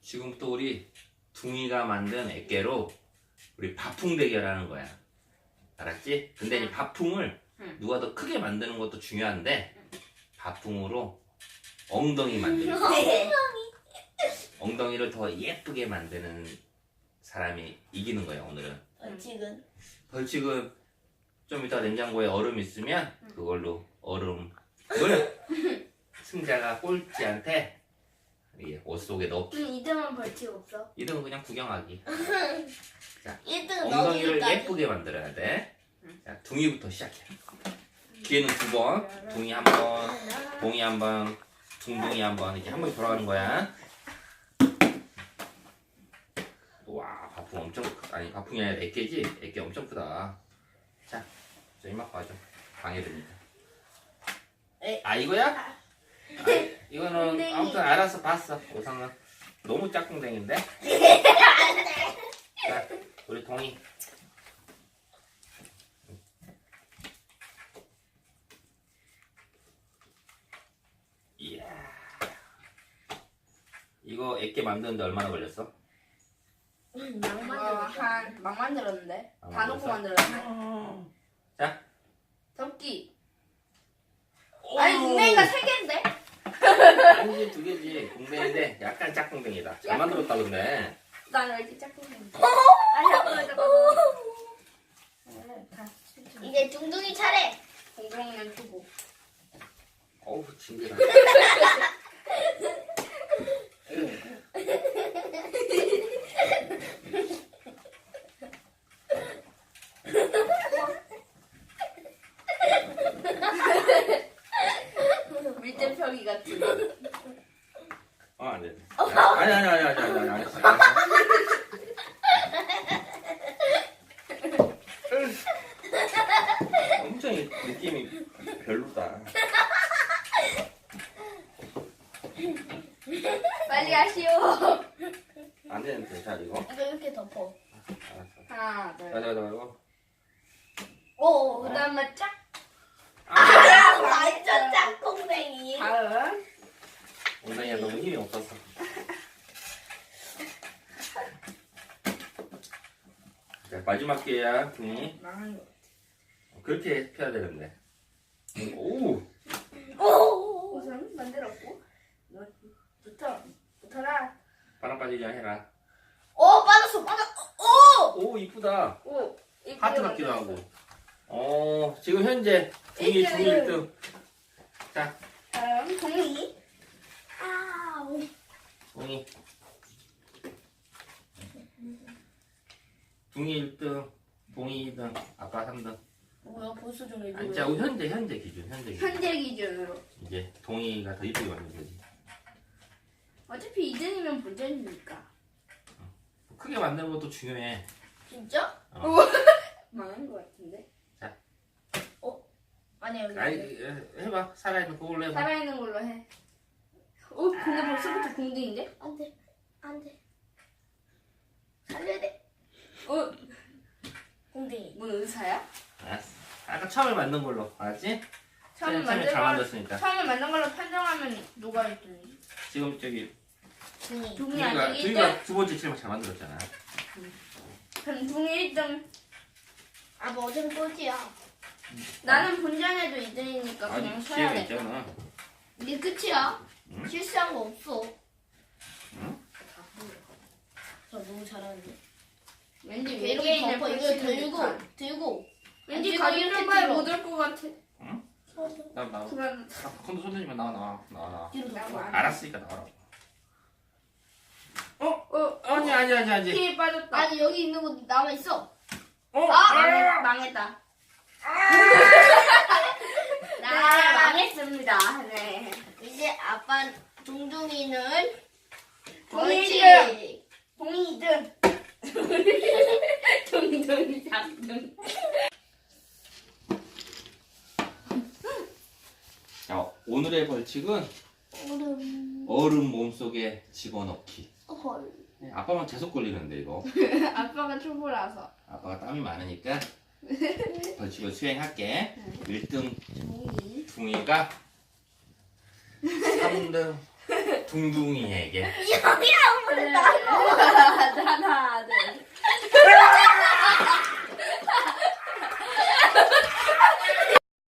지금 또 우리 둥이가 만든 액계로 우리 밥풍 대결하는 거야. 알았지? 근데 이 밥풍을 응. 누가 더 크게 만드는 것도 중요한데 밥풍으로 엉덩이 만들기. 엉덩이를 더 예쁘게 만드는 사람이 이기는 거야 오늘은. 벌칙은 벌칙은 좀 이따 냉장고에 얼음 있으면 그걸로 얼음 을 승자가 꼴찌한테 이옷 속에 넣기. 음, 이등은 벌칙 없어. 이등은 그냥 구경하기. 1등 엉덩이를 넣기까지 예쁘게 만들어야 돼. 자, 둥이부터 시작해. 기회는 두 번. 둥이 한 번, 봉이 한 번, 둥둥이 한 번. 이렇게 한 번씩 돌아가는 거야. 와, 바풍 엄청 크 아니, 바풍이 아니라 애깨지? 애깨 엄청 크다. 자, 저 이만 봐줘. 방해됩니다. 에. 아, 이거야? 아, 이거는 엉덩이. 아무튼 알아서 봤어. 우선은 너무 짝꿍댕인데? 자, 우리 동이. 이야. 이거 애깨 만드는데 얼마나 걸렸어? 막 아, 한, 막 만들었는데? 아, 다 놓고? 만들었네. 자. 접기. 아니, 동네가 세 개인데? 아니지 두 개지. 공댕인데 약간 짝꿍댕이다. 잘 만들었다 근데. 난? 아, 잠깐만, 잠깐만. 네, 다 실점. 이제 둥둥이 차례 공정이는 주고. 어우 징그러. 밀대펴기 같은. 어. 아니, 아니, 아니, 아니, 아니, 아니, 아니. 엄청 이- 느낌이 별로다. 빨리 하시오. 안 되는데, 자, 이거. 이거 이렇게 덮어 알았어. 하나, 둘. 자, 자, 자, 이거. 오그 다음에 짝. 아, 완전 짝꿍뱅이 다음. 엉덩이가 너무 힘이 없어서. 자, 마지막 기회야, 등이. 망한 거. 그렇게 펴야 되는데. 오! 오 우선 만들었고. 너, 붙어. 붙어라. 바람 빠지지 해라. 오 빠졌어 빠졌어 오 오, 이쁘다. 오. 이쁘게 하트 같기도 만들었어. 하고. 어, 지금 현재 등이 일등. 중위 1등. 자, 다음, 동이. 아우 동이. 동이 1등, 동이 2등, 아빠 3등. 뭐야 벌써 좀 아니, 자, 우리 현재, 현재 기준, 현재 기준. 현재 기준으로. 이제 동이가 더 이쁘게 만든 거지. 어차피 2등이면 본전이니까. 크게 만드는 것도 중요해. 진짜? 망한 거 같은데? 아니야 여기 아니, 에, 해봐. 살아있는 그걸로 해봐. 살아있는 걸로 해. 어, 근데 벌써부터 공등인데? 안돼 안돼 살려야 돼 어, 의사야? 알았어. 아까 처음에 만든 걸로. 알았지? 처음에 처음에 만든 잘 걸, 만들었으니까. 처음에 만든 걸로 판정하면 누가 1등이지? 지금 저기, 동이가, 아직 1등? 동이가 두 번째 칠만 잘 만들었잖아. 그럼 동이 1등. 아뭐 어차피 꼴찌야 나는 본전에도 2등이니까 그냥 아니, 쉬어야 기회가 돼. 있잖아. 이게 끝이야 응? 실수한 거 없어 응? 저 너무 잘하는데 왠지 이렇게 외계인을 덮어 볼 이거 들고. 들고 왠지 들고 가기 이렇게 한발 들어. 못올 것 같아. 나, 나, 그만. 컨도 손대지마. 나와, 나와, 나와, 나와. 뒤로 덮어 알았으니까 나와라. 어, 아니, 아니, 아니, 아니. 힘이 빠졌다. 아니 여기 있는 거 남아 있어 어? 망했, 망했다. 네, 나 망했습니다. 네. 이제 아빠 둥둥이는 벌 자, 오늘의 벌칙은 얼음. 얼음 몸속에 집어넣기. 헐. 네, 아빠만 계속 걸리는데 이거. 아빠가 초보라서. 아빠가 땀이 많으니까 벌칙을 수행할게. 1등 종이. 둥이가 3등 둥둥이에게 여기랑 부른다고. 하나, 둘.